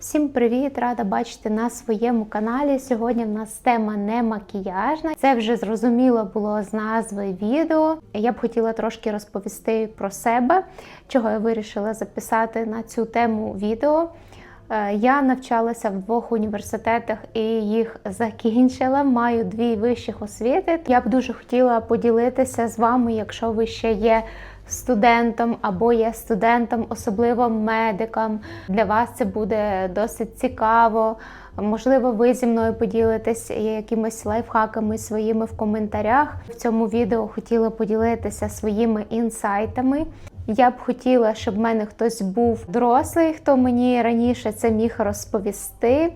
Всім привіт! Рада бачити на своєму каналі. Сьогодні в нас тема не макіяжна. Це вже зрозуміло було з назви відео. Я б хотіла трошки розповісти про себе, чого я вирішила записати на цю тему відео. Е, Я навчалася в двох університетах і їх закінчила. Маю дві вищих освіти. Я б дуже хотіла поділитися з вами, якщо ви ще є студентом або є студентом, особливо медикам. Для вас це буде досить цікаво. Можливо, ви зі мною поділитесь якимись лайфхаками своїми в коментарях. В цьому відео хотіла поділитися своїми інсайтами. Я б хотіла, щоб в мене хтось був дорослий, хто мені раніше це міг розповісти.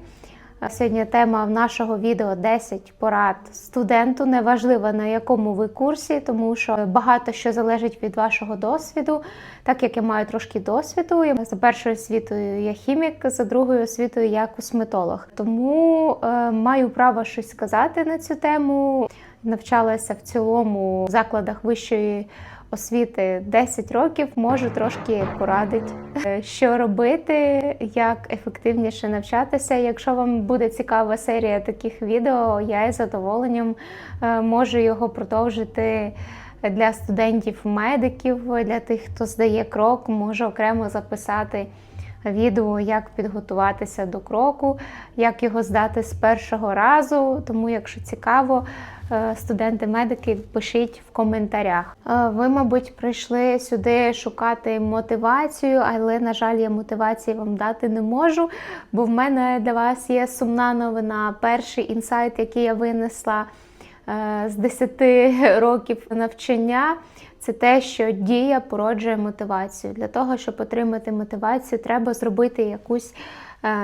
Сьогодні тема нашого відео 10 порад студенту. Неважливо на якому ви курсі, тому що багато що залежить від вашого досвіду. Так як я маю трошки досвіду, за першою освітою я хімік, за другою освітою я косметолог. Тому е, маю право щось сказати на цю тему. Навчалася в цілому в закладах вищої освіти 10 років, можу трошки порадити, е, що робити, як ефективніше навчатися. Якщо вам буде цікава серія таких відео, я із задоволенням е, можу його продовжити. Для студентів-медиків, для тих, хто здає крок, можу окремо записати відео, як підготуватися до кроку, як його здати з першого разу. Тому, якщо цікаво, студенти-медики, пишіть в коментарях. Е, Ви, мабуть, прийшли сюди шукати мотивацію, але, на жаль, я мотивації вам дати не можу, бо в мене для вас є сумна новина. Перший інсайт, який я винесла е, з 10 років навчання. Це те, що дія породжує мотивацію. Для того, щоб отримати мотивацію, треба зробити якусь е,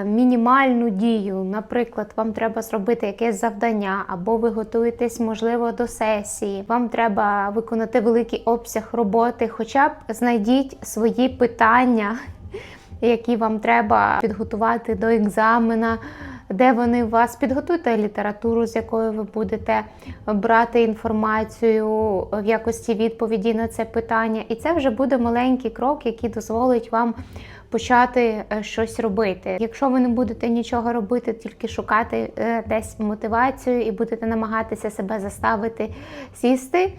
мінімальну дію. Наприклад, вам треба зробити якесь завдання, або ви готуєтесь, можливо, до сесії. Вам треба виконати великий обсяг роботи. Хоча б знайдіть свої питання, які вам треба підготувати до екзамена. Де вони вас підготуйте літературу, з якою ви будете брати інформацію в якості відповіді на це питання, і це вже буде маленький крок, який дозволить вам почати е, щось робити. Якщо ви не будете нічого робити, тільки шукати е, десь мотивацію і будете намагатися себе заставити сісти.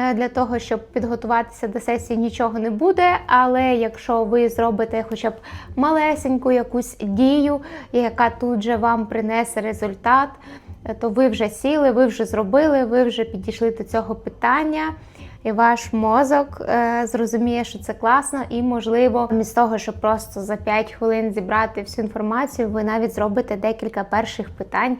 Е, Для того, щоб підготуватися до сесії, нічого не буде. Але якщо ви зробите хоча б малесеньку якусь дію, яка тут же вам принесе результат, е, то ви вже сіли, ви вже зробили, ви вже підійшли до цього питання. І ваш мозок е, зрозуміє, що це класно, і можливо, замість того, щоб просто за 5 хвилин зібрати всю інформацію, ви навіть зробите декілька перших питань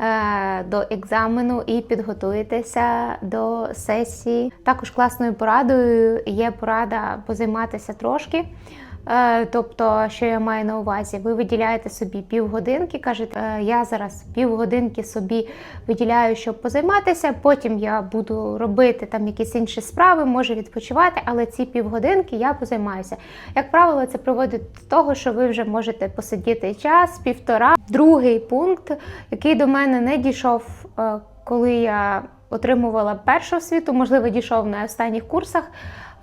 е, до екзамену і підготуєтеся до сесії. Також класною порадою є порада позайматися трошки. Е, Тобто, що я маю на увазі, ви виділяєте собі півгодинки, кажете, «Е, я зараз півгодинки собі виділяю, щоб позайматися. Потім я буду робити там якісь інші справи, можу відпочивати, але ці півгодинки я позаймаюся. Як правило, це приводить до того, що ви вже можете посидіти час, півтора. Другий пункт, який до мене не дійшов, е, коли я отримувала першу освіту, можливо, дійшов на останніх курсах.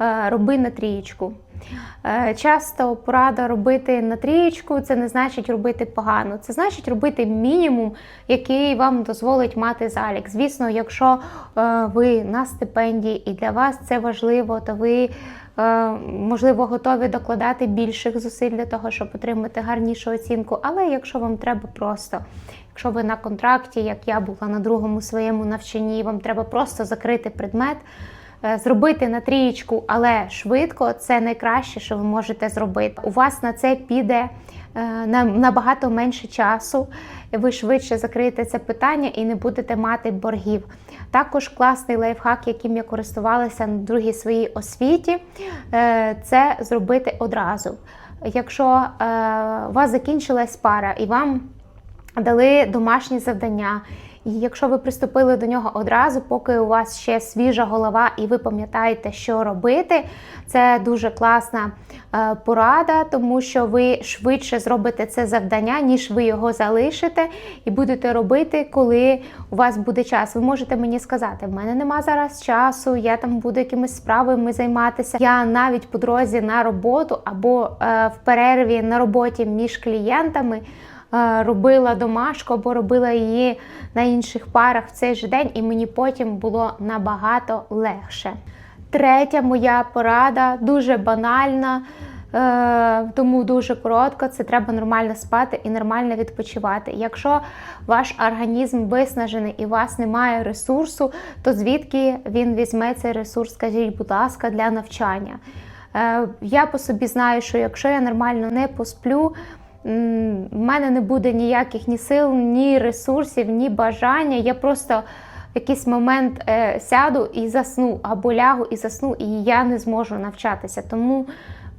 Е, Роби на трієчку. Е, Часто порада робити на трієчку це не значить робити погано, це значить робити мінімум, який вам дозволить мати залік. Звісно, якщо е, ви на стипендії і для вас це важливо, то ви можливо готові докладати більших зусиль для того, щоб отримати гарнішу оцінку. Але якщо вам треба просто, якщо ви на контракті, як я була на другому своєму навчанні, вам треба просто закрити предмет. Е, Зробити на трієчку, але швидко це найкраще, що ви можете зробити. У вас на це піде е, набагато менше часу. Ви швидше закриєте це питання і не будете мати боргів. Також класний лайфхак, яким я користувалася на другій своїй освіті, е, це зробити одразу. Якщо у вас закінчилась пара і вам дали домашні завдання, І якщо ви приступили до нього одразу, поки у вас ще свіжа голова і ви пам'ятаєте, що робити, це дуже класна е, порада, тому що ви швидше зробите це завдання, ніж ви його залишите, і будете робити, коли у вас буде час. Ви можете мені сказати, в мене нема зараз часу, я там буду якимись справами займатися. Я навіть по дорозі на роботу або е, в перерві на роботі між клієнтами. Е, Робила домашку або робила її на інших парах в цей же день, і мені потім було набагато легше. Третя моя порада дуже банальна, е, тому дуже коротко. Це треба нормально спати і нормально відпочивати. Якщо ваш організм виснажений і у вас немає ресурсу, то звідки він візьме цей ресурс, скажіть, будь ласка, для навчання? Е, Я по собі знаю, що якщо я нормально не посплю, в мене не буде ніяких ні сил, ні ресурсів, ні бажання. Я просто в якийсь момент е, сяду і засну, або лягу і засну, і я не зможу навчатися. Тому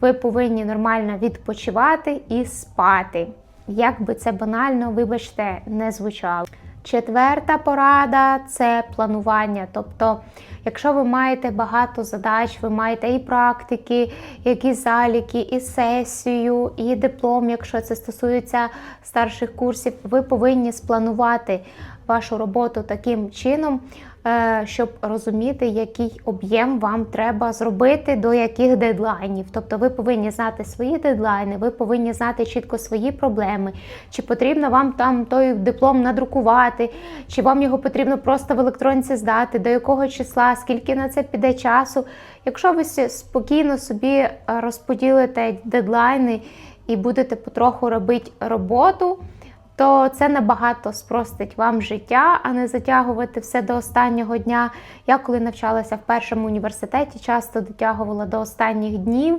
ви повинні нормально відпочивати і спати. Як би це банально, вибачте, не звучало. Четверта порада це планування. Тобто, якщо ви маєте багато задач, ви маєте і практики, які заліки, і сесію, і диплом, якщо це стосується старших курсів, ви повинні спланувати вашу роботу таким чином, щоб розуміти, який об'єм вам треба зробити, до яких дедлайнів. Тобто ви повинні знати свої дедлайни, ви повинні знати чітко свої проблеми, чи потрібно вам там той диплом надрукувати, чи вам його потрібно просто в електронці здати, до якого числа, скільки на це піде часу. Якщо ви спокійно собі е, розподілите дедлайни і будете потроху робити роботу, то це набагато спростить вам життя, а не затягувати все до останнього дня. Я коли навчалася в першому університеті, часто дотягувала до останніх днів.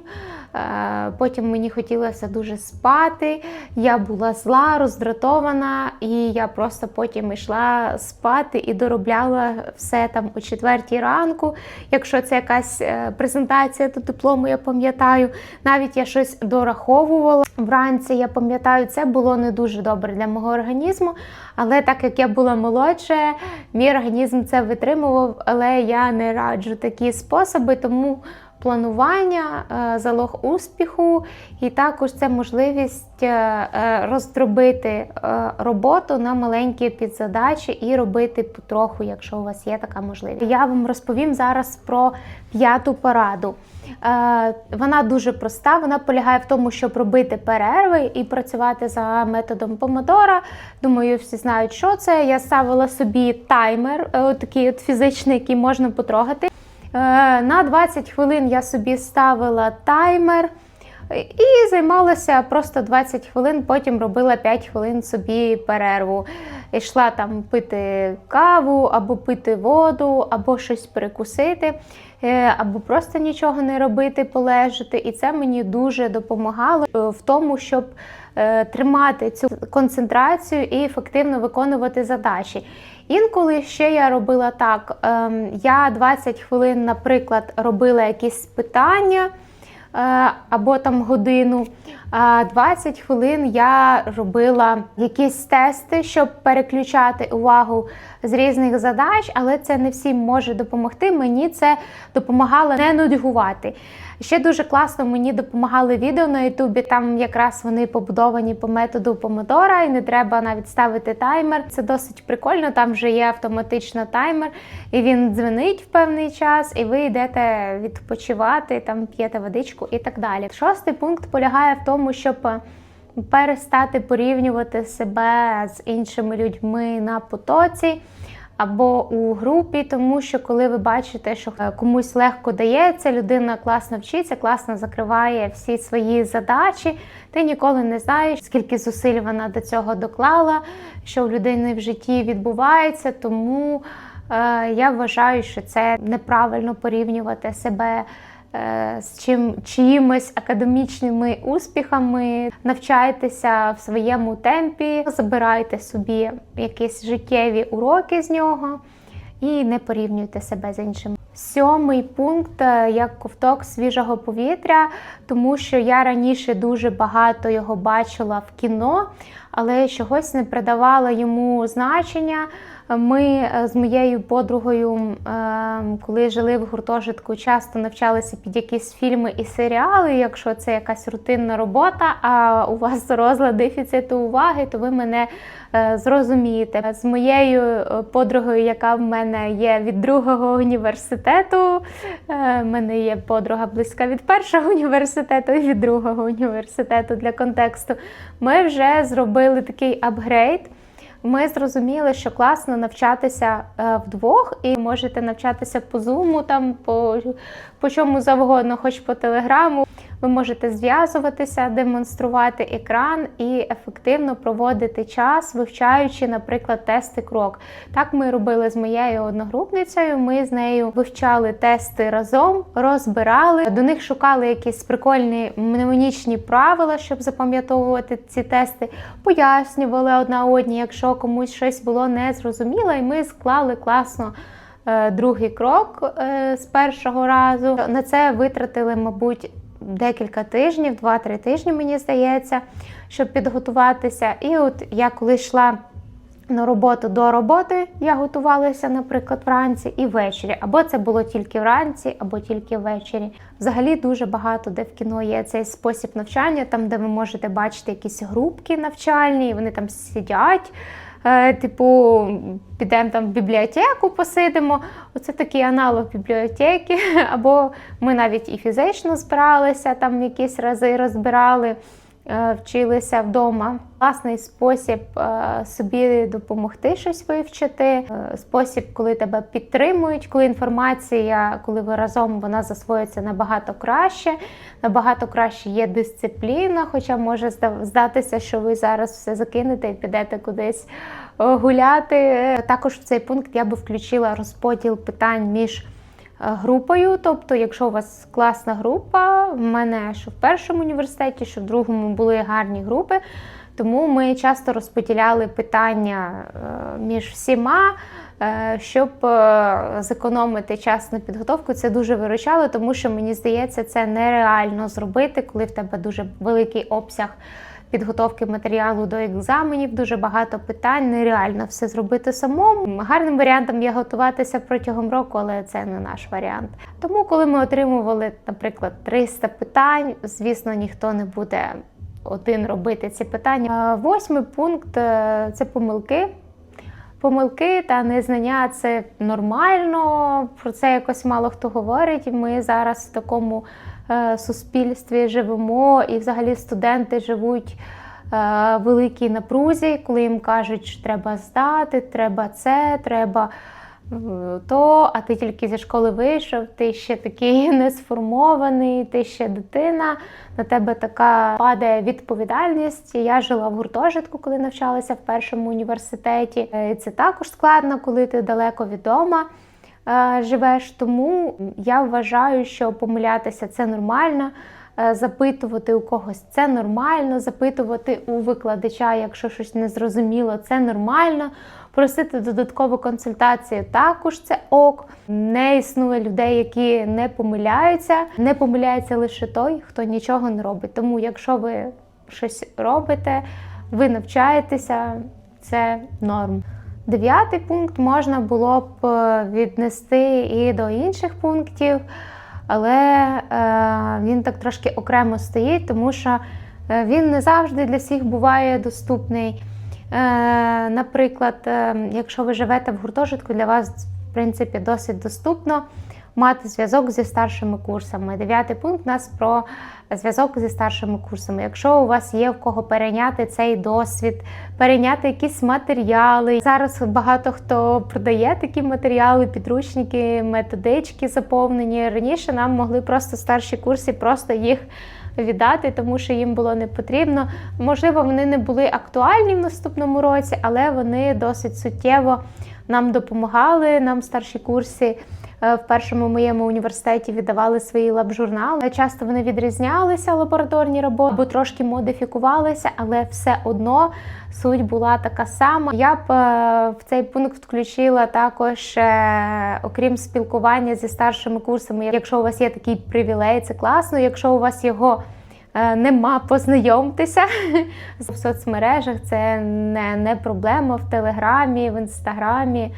Е, Потім мені хотілося дуже спати. Я була зла, роздратована, і я просто потім йшла спати і доробляла все там о четвертій ранку. Якщо це якась е, презентація до диплому, я пам'ятаю, навіть я щось дораховувала вранці. Я пам'ятаю, це було не дуже добре для мого організму. Але так як я була молодша, мій організм це витримував, але я не раджу такі способи, тому планування, е, залог успіху, і також це можливість е, е, роздробити роботу на маленькі підзадачі і робити потроху, якщо у вас є така можливість. Я вам розповім зараз про п'яту пораду. Вона дуже проста. Вона полягає в тому, щоб робити перерви і працювати за методом помодора. Думаю, всі знають, що це. Я ставила собі таймер, такий от фізичний, який можна потрогати. Е, На 20 хвилин я собі ставила таймер і займалася просто 20 хвилин, потім робила 5 хвилин собі перерву. Йшла там пити каву, або пити воду, або щось перекусити, е, або просто нічого не робити, полежати. І це мені дуже допомагало в тому, щоб тримати цю концентрацію і ефективно виконувати задачі. Інколи ще я робила так: ем, я 20 хвилин, наприклад, робила якісь питання е, або там годину. А 20 хвилин я робила якісь тести, щоб переключати увагу з різних задач, але це не всім може допомогти. Мені це допомагало не нудьгувати. Ще дуже класно мені допомагали відео на Ютубі. Там якраз вони побудовані по методу помодора, і не треба навіть ставити таймер. Це досить прикольно. Там вже є автоматично таймер, і він дзвенить в певний час, і ви йдете відпочивати, там п'єте водичку і так далі. Шостий пункт полягає в тому, щоб перестати порівнювати себе з іншими людьми на потоці або у групі, тому що коли ви бачите, що е, комусь легко дається, людина класно вчиться, класно закриває всі свої задачі, ти ніколи не знаєш, скільки зусиль вона до цього доклала, що в людини в житті відбувається. Тому е, я вважаю, що це неправильно порівнювати себе. Е, З чим чиїмись академічними успіхами навчайтеся в своєму темпі, забирайте собі якісь життєві уроки з нього і не порівнюйте себе з іншими. Сьомий пункт е, як ковток свіжого повітря, тому що я раніше дуже багато його бачила в кіно, але чогось не придавала йому значення. Ми е, з моєю подругою, е, коли жили в гуртожитку, часто навчалися під якісь фільми і серіали. Якщо це якась рутинна робота, а у вас розлад дефіциту уваги, то ви мене е, зрозумієте. З моєю е, подругою, яка в мене є від другого університету, в мене є подруга близька від першого університету і від другого університету для контексту. Ми вже зробили такий апгрейд. Ми зрозуміли, що класно навчатися е, вдвох, і можете навчатися по зуму, там по, по чому завгодно, хоч по телеграму. Ви можете зв'язуватися, демонструвати екран і ефективно проводити час, вивчаючи, наприклад, тести крок. Так ми робили з моєю одногрупницею. Ми з нею вивчали тести разом, розбирали. До них шукали якісь прикольні мнемонічні правила, щоб запам'ятовувати ці тести, пояснювали одна одній, якщо комусь щось було незрозуміло, і ми склали класно. е, Другий крок е, з першого разу на це витратили, мабуть, декілька тижнів, 2-3 тижні, мені здається, щоб підготуватися. І от я коли йшла на роботу до роботи, я готувалася, наприклад, вранці і ввечері. Або це було тільки вранці, або тільки ввечері. Взагалі дуже багато де в кіно є цей спосіб навчання, там, де ви можете бачити якісь групки навчальні, і вони там сидять. Е, Типу, підемо там в бібліотеку, посидимо. Оце такий аналог бібліотеки. Або ми навіть і фізично збиралися, там якісь рази розбирали, вчилися вдома. Класний спосіб е, собі допомогти щось вивчити, е, спосіб, коли тебе підтримують, коли інформація, коли ви разом вона засвоюється набагато краще, набагато краще є дисципліна, хоча може зда- здатися, що ви зараз все закинете і підете кудись е, гуляти. Також в цей пункт я би включила розподіл питань між е, групою. Тобто, якщо у вас класна група, в мене що в першому університеті, що в другому були гарні групи. Тому ми часто розподіляли питання е, між всіма, е, щоб е, зекономити час на підготовку. Це дуже виручало, тому що мені здається, це нереально зробити, коли в тебе дуже великий обсяг підготовки матеріалу до екзаменів, дуже багато питань. Нереально все зробити самому. Гарним варіантом є готуватися протягом року, але це не наш варіант. Тому, коли ми отримували, наприклад, 300 питань, звісно, ніхто не буде один робити ці питання. Восьмий пункт е, це помилки. Помилки та незнання це нормально. Про це якось мало хто говорить. Ми зараз в такому суспільстві живемо, і взагалі студенти живуть е, в великій напрузі, коли їм кажуть, що треба здати, треба це, треба. е, То, а ти тільки зі школи вийшов, ти ще такий не сформований, ти ще дитина, на тебе така падає відповідальність. Я жила в гуртожитку, коли навчалася в першому університеті. Е, це також складно, коли ти далеко від дома е, живеш. Тому я вважаю, що помилятися це нормально. е, Запитувати у когось це нормально, запитувати у викладача, якщо щось не зрозуміло, це нормально. Просити додаткову консультацію також це ок. Не існує людей, які не помиляються. Не помиляється лише той, хто нічого не робить. Тому, якщо ви щось робите, ви навчаєтеся, це норм. Дев'ятий пункт можна було б е, віднести і до інших пунктів, але е, він так трошки окремо стоїть, тому що е, він не завжди для всіх буває доступний. Наприклад, якщо ви живете в гуртожитку, для вас в принципі досить доступно мати зв'язок зі старшими курсами. Дев'ятий пункт у нас про зв'язок зі старшими курсами. Якщо у вас є в кого перейняти цей досвід, перейняти якісь матеріали. Зараз багато хто продає такі матеріали, підручники, методички заповнені. Раніше нам могли просто старші курси просто їх віддати, тому що їм було не потрібно. Можливо, вони не були актуальні в наступному році, але вони досить суттєво нам допомагали. Нам старші курси е, в першому моєму університеті віддавали свої лаб-журнали. Часто вони відрізнялися лабораторні роботи або трошки модифікувалися, але все одно суть була така сама. Я б е, в цей пункт включила також, е, окрім спілкування зі старшими курсами. Якщо у вас є такий привілей, це класно. Якщо у вас його нема, познайомтеся в соцмережах. Це не, не проблема в Телеграмі, в Інстаграмі.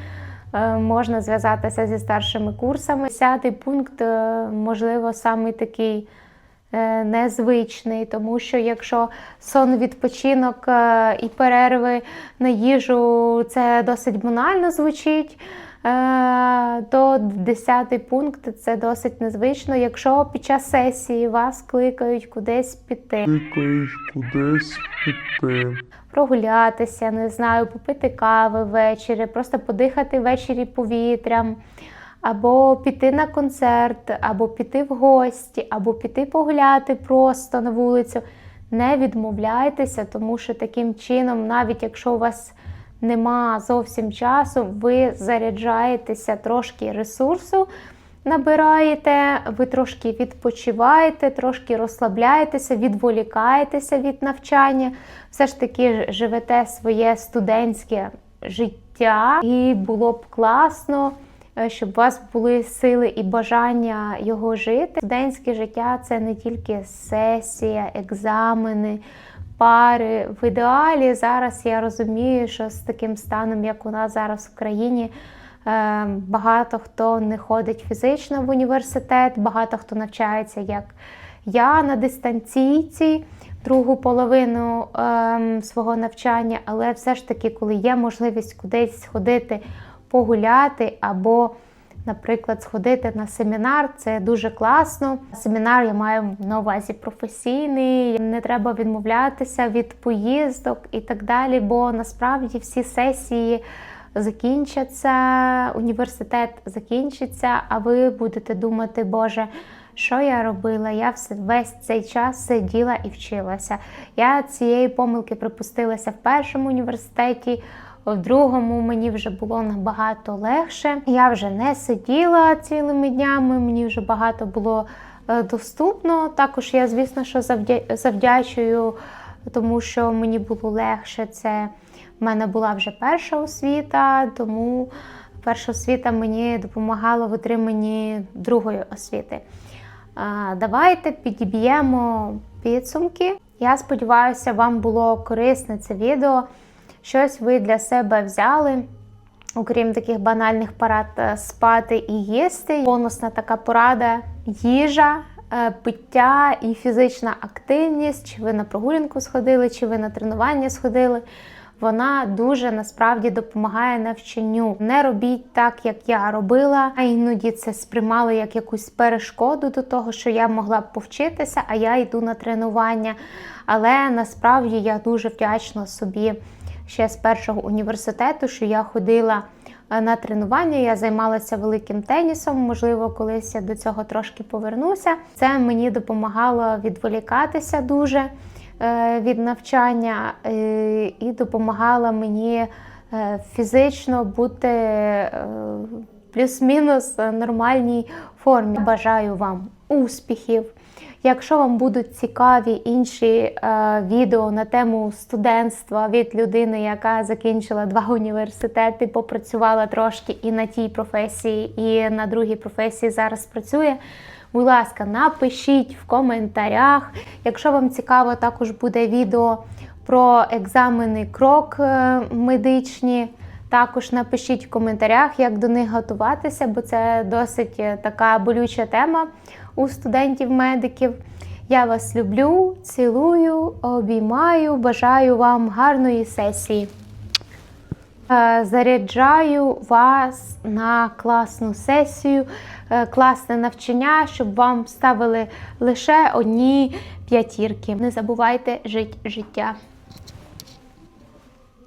Е, Можна зв'язатися зі старшими курсами. Десятий пункт, е, можливо, самий такий е, незвичний, тому що якщо сон, відпочинок е, і перерви на їжу це досить банально звучить. Е, То десятий пункт це досить незвично. Якщо під час сесії вас кликають кудись піти, Кликаєш кудись піти. прогулятися, не знаю, попити кави ввечері, просто подихати ввечері повітрям, або піти на концерт, або піти в гості, або піти погуляти просто на вулицю. Не відмовляйтеся, тому що таким чином, навіть якщо у вас нема зовсім часу, ви заряджаєтеся трошки ресурсу. Набираєте, ви трошки відпочиваєте, трошки розслабляєтеся, відволікаєтеся від навчання, все ж таки живете своє студентське життя, і було б класно, е, щоб у вас були сили і бажання його жити. Студентське життя це не тільки сесія, екзамени. Пари. В ідеалі зараз я розумію, що з таким станом, як у нас зараз в країні, Е, Багато хто не ходить фізично в університет, багато хто навчається, як я на дистанційці другу половину ем, свого навчання, але все ж таки, коли є можливість кудись сходити погуляти або, наприклад, сходити на семінар, це дуже класно. Семінар я маю на увазі професійний, не треба відмовлятися від поїздок і так далі, бо насправді всі сесії закінчаться, університет закінчиться, а ви будете думати, Боже, що я робила? Я все весь цей час сиділа і вчилася. Я цієї помилки припустилася в першому університеті. В другому мені вже було набагато легше. Я вже не сиділа цілими днями, мені вже багато було е, доступно. Також я, звісно, що завдя- завдячую, тому що мені було легше. Це в мене була вже перша освіта, тому перша освіта мені допомагала в отриманні другої освіти. Давайте підіб'ємо підсумки. Я сподіваюся, вам було корисне це відео. Щось ви для себе взяли, окрім таких банальних порад е, спати і їсти. Бонусна така порада їжа, е, пиття і фізична активність. Чи ви на прогулянку сходили, чи ви на тренування сходили. Вона дуже насправді допомагає навчанню. Не робіть так, як я робила. А іноді це сприймали як якусь перешкоду до того, що я могла б повчитися, а я йду на тренування. Але насправді я дуже вдячна собі ще з першого університету, що я ходила е, на тренування. Я займалася великим тенісом. Можливо, колись я до цього трошки повернуся. Це мені допомагало відволікатися дуже е, від навчання е, і допомагала мені фізично бути плюс-мінус нормальній формі. Бажаю вам успіхів! Якщо вам будуть цікаві інші е, відео на тему студентства від людини, яка закінчила два університети, попрацювала трошки і на тій професії, і на другій професії зараз працює. Будь ласка, напишіть в коментарях. Якщо вам цікаво, також буде відео про екзамени крок е, медичні. Також напишіть в коментарях, як до них готуватися, бо це досить е, така болюча тема у студентів-медиків. Я вас люблю, цілую, обіймаю, бажаю вам гарної сесії. Е, Заряджаю вас на класну сесію, е, класне навчання, щоб вам ставили лише одні п'ятірки. Не забувайте жити життя.